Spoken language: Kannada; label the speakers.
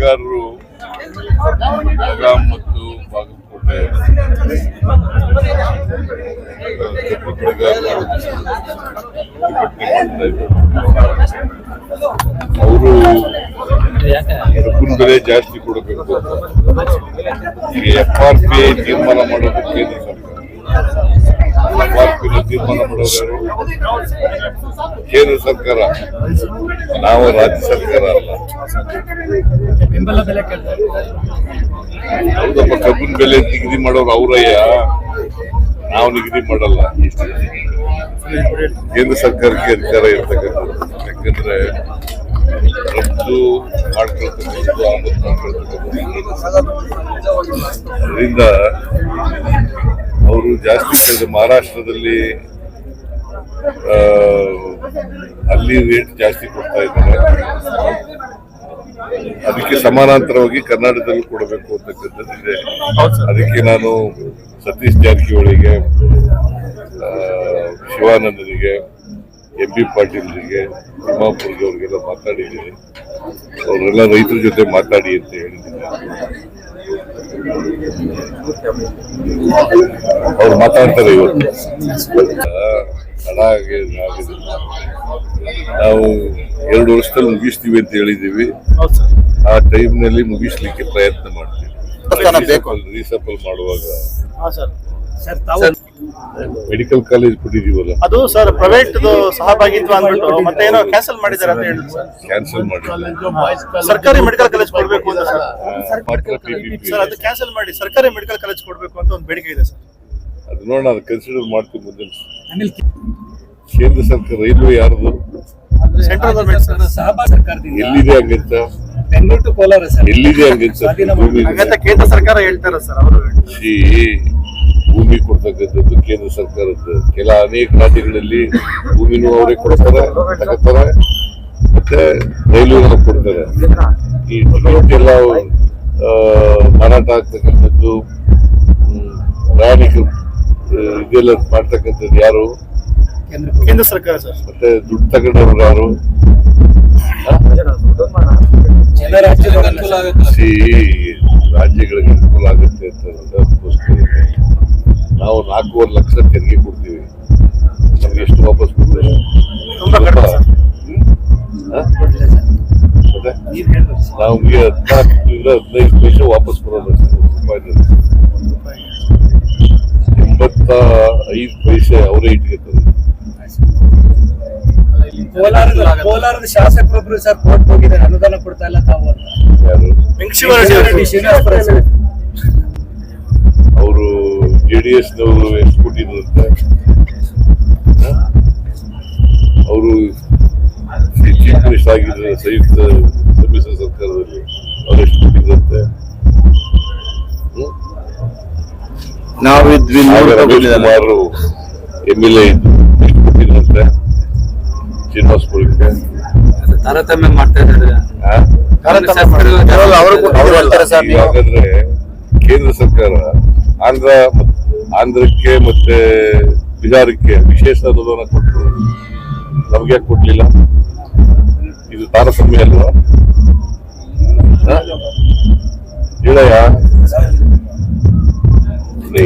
Speaker 1: ಬೆಳೆಗಾರರು ಬೆಳಗಾಂ ಮತ್ತು ಬಾಗಲಕೋಟೆ ಅವರು ಕಬ್ಬಿನ ಬೆಲೆ ಜಾಸ್ತಿ ಕೊಡಬೇಕು ಎಫ್ ಆರ್ ಪಿ ತೀರ್ಮಾನ ಮಾಡೋದು ಕೇಂದ್ರ ಸರ್ಕಾರ. ಪಿ ತೀರ್ಮಾನ ಮಾಡೋರು ಕೇಂದ್ರ ಸರ್ಕಾರ, ನಾವು ರಾಜ್ಯ ಸರ್ಕಾರ ಅಲ್ಲ. ಹೌದಪ್ಪ ಕಬ್ಬಿನ ಬೆಲೆ ನಿಗದಿ ಮಾಡೋರು ಅವರಯ್ಯ? ನಾವು ನಿಗದಿ ಮಾಡಲ್ಲ. ಕೇಂದ್ರ ಸರ್ಕಾರಕ್ಕೆ ಅಧಿಕಾರ ಇರ್ತಕ್ಕಂಥದ್ದು. ಯಾಕಂದ್ರೆ ರಫ್ತು ಮಾಡ್ಕೊಳ್ತಕ್ಕಂಥದ್ದು, ಆಮದು ಮಾಡ್ಕೊಳ್ತಕ್ಕಂಥದ್ದು. ಅದರಿಂದ ಅವರು ಜಾಸ್ತಿ ಕೇಳಿದ್ರೆ ಮಹಾರಾಷ್ಟ್ರದಲ್ಲಿ ಅಲ್ಲಿ ರೇಟ್ ಜಾಸ್ತಿ ಕೊಡ್ತಾ ಇದ್ದಾರೆ. ಅದಕ್ಕೆ ಸಮಾನಾಂತರವಾಗಿ ಕರ್ನಾಟಕದಲ್ಲಿ ಕೊಡಬೇಕು ಅಂತಕ್ಕಂಥದ್ದು ಇದೆ. ಅದಕ್ಕೆ ನಾನು ಸತೀಶ್ ಜಾರಕಿಹೊಳಿಗೆ ಶಿವಾನಂದರಿಗೆ ಎಂ ಬಿ ಪಾಟೀಲ್ರಿಗೆ, ತಿಮ್ಮಾಪುರ್ಗೆ ಅವರಿಗೆಲ್ಲ ಮಾತಾಡಿದ್ದೀನಿ. ಅವರೆಲ್ಲ ರೈತರ ಜೊತೆ ಮಾತಾಡಿ ಅಂತ ಹೇಳಿದ್ದೀನಿ. ಅವ್ರು ಮಾತಾಡ್ತಾರೆ ಇವತ್ತು ಆಗಿದೆ. ನಾವು ಎರಡು ವರ್ಷದಲ್ಲಿ ಮುಗಿಸ್ತೀವಿ ಅಂತ ಹೇಳಿದ್ದೀವಿ. ಆ ಟೈಮ್ನಲ್ಲಿ ಮುಗಿಸ್ಲಿಕ್ಕೆ ಪ್ರಯತ್ನ ಮಾಡ್ತೀವಿ. ಮಾಡುವಾಗ.
Speaker 2: ಸರ್ ತಾವು
Speaker 1: ಮೆಡಿಕಲ್ ಕಾಲೇಜ್ ಕೊಟ್ಟಿದೀವಲ್ಲ
Speaker 2: ಅದು ಸರ್ ಪ್ರೈವೇಟ್ ಸಹಭಾಗಿತ್ವ ಅಂದ್ಬಿಟ್ಟು ಮತ್ತೆ ಏನೋ ಕ್ಯಾನ್ಸಲ್ ಮಾಡಿದಾರೆ ಅಂತ ಹೇಳಿದ್ರು ಸರ್.
Speaker 1: ಕ್ಯಾನ್ಸಲ್ ಮಾಡಿ
Speaker 2: ಸರ್ಕಾರಿ ಮೆಡಿಕಲ್ ಕಾಲೇಜ್ ಕೊಡ್ಬೇಕು ಅಂತ ಸರ್. ಸರ್ ಅದು ಕ್ಯಾನ್ಸಲ್ ಮಾಡಿ ಸರ್ಕಾರಿ ಮೆಡಿಕಲ್ ಕಾಲೇಜ್ ಕೊಡ್ಬೇಕು ಅಂತ ಒಂದು ಬೇಡಿಕೆ ಇದೆ ಸರ್.
Speaker 1: ಅದು ನೋಡೋಣ ಅದು ಕನ್ಸಿಡರ್ ಮಾಡ್ತೀವಿ ಮುಂದೆ. ಕೇಂದ್ರ ಸರ್ಕಾರ ರೈಲ್ವೆ ಯಾರದು?
Speaker 2: Central government sir.
Speaker 1: ಎಲ್ಲಿದೆ ಹಂಗಂತ?
Speaker 3: Bengaluru to Kolar sir.
Speaker 1: ಎಲ್ಲಿದೆ ಹಂಗಂತ
Speaker 2: ಕೇಂದ್ರ ಸರ್ಕಾರ ಹೇಳ್ತಾರೆ ಸರ್ ಅವರು
Speaker 1: ಭೂಮಿ ಕೊಡ್ತಕ್ಕಂಥದ್ದು ಕೇಂದ್ರ ಸರ್ಕಾರದ್ದು ಕೆಲ ಅನೇಕ ರಾಜ್ಯಗಳಲ್ಲಿ ಭೂಮಿನೂ ಅವರೇ ಕೊಡ್ತಾರೆ ತಗೋತಾರೆ ಮತ್ತೆ ರೈಲ್ವೆ ಕೊಡ್ತಾರೆ. ಈ ಟಿಕೆಟ್ ಎಲ್ಲ ಮಾರಾಟ ಆಗ್ತಕ್ಕಂಥದ್ದು ಪ್ರಯಾಣಿಕರು ಇದೆಲ್ಲ ಮಾಡ್ತಕ್ಕಂಥದ್ದು ಯಾರು?
Speaker 2: ಕೇಂದ್ರ ಸರ್ಕಾರ ಸರ್.
Speaker 1: ಮತ್ತೆ ದುಡ್ಡು ತಗೊಂಡವ್ರು ಯಾರು?
Speaker 3: ಜನರ
Speaker 1: ರಾಜ್ಯಗಳಿಗೆ ಅನುಕೂಲ ಆಗುತ್ತೆ ಅಂತ ಅದಕ್ಕೋಸ್ಕರ ನಾವು ನಾಲ್ಕೂವರೆ ಲಕ್ಷ ತೆರಿಗೆ ಕೊಡ್ತೀವಿ. ನಮ್ಗೆ ಎಷ್ಟು ವಾಪಸ್ ಕೊಡ್ತಾರೆ? ನಮಗೆ ಹದಿನಾಲ್ಕರಿಂದ ಹದಿನೈದು ಪೈಸೆ ವಾಪಸ್ ಬರೋದು ರೂಪಾಯಿನಲ್ಲಿ. ಎಂಬತ್ತ ಐದು ಪೈಸೆ ಅವರೇ ಇಟ್ಕೊತಾರೆ.
Speaker 3: ಕೋಲಾರದ ಕೋಲಾರದ ಶಾಸಕರೊಬ್ರು ಸರ್ ಕೋರ್ಟ್ ಹೋಗಿದ್ದಾರೆ ಅನುದಾನ ಕೊಡ್ತಾ ಇಲ್ಲ ತಾವು
Speaker 1: ಅವರು ಜೆ ಡಿ ಎಸ್ನವರು ಎಷ್ಟು ಕೊಟ್ಟಿದ್ರಂತೆ ಅವರು ಚೀಫ್ ಮಿನಿಸ್ಟರ್ ಆಗಿದ್ರು ಸಂಯುಕ್ತ ಸಮ್ಮಿಶ್ರ ಸರ್ಕಾರದಲ್ಲಿ ಅವ್ರು ಎಷ್ಟು ಕೊಟ್ಟಿದ್ರಂತೆ?
Speaker 2: ನಾವಿದ್ವಿ
Speaker 1: ಆಗ Ramesh Kumar M L A ಇದ್ರು ಎಷ್ಟು ಕೊಟ್ಟಿದ್ರಂತೆ ಶ್ರೀನಿವಾಸಪುರಕ್ಕೆ
Speaker 3: ತಾರತಮ್ಯ ಮಾಡ್ತಾ ಇದ್ದಾರೆ
Speaker 2: ಸರ್
Speaker 1: ಕೇಂದ್ರ ಸರ್ಕಾರ ಆಂಧ್ರ ಆಂಧ್ರಕ್ಕೆ ಮತ್ತೆ ಬಿಹಾರಕ್ಕೆ ವಿಶೇಷ ಅನುದಾನ ಕೊಟ್ಟರು ನಮ್ಗೆ ಯಾಕೆ ಕೊಡ್ಲಿಲ್ಲ ಇದು ತಾರತಮ್ಯ ಅಲ್ವಾ ಸರ್ ಹೇಳಯ್ಯ ನೀ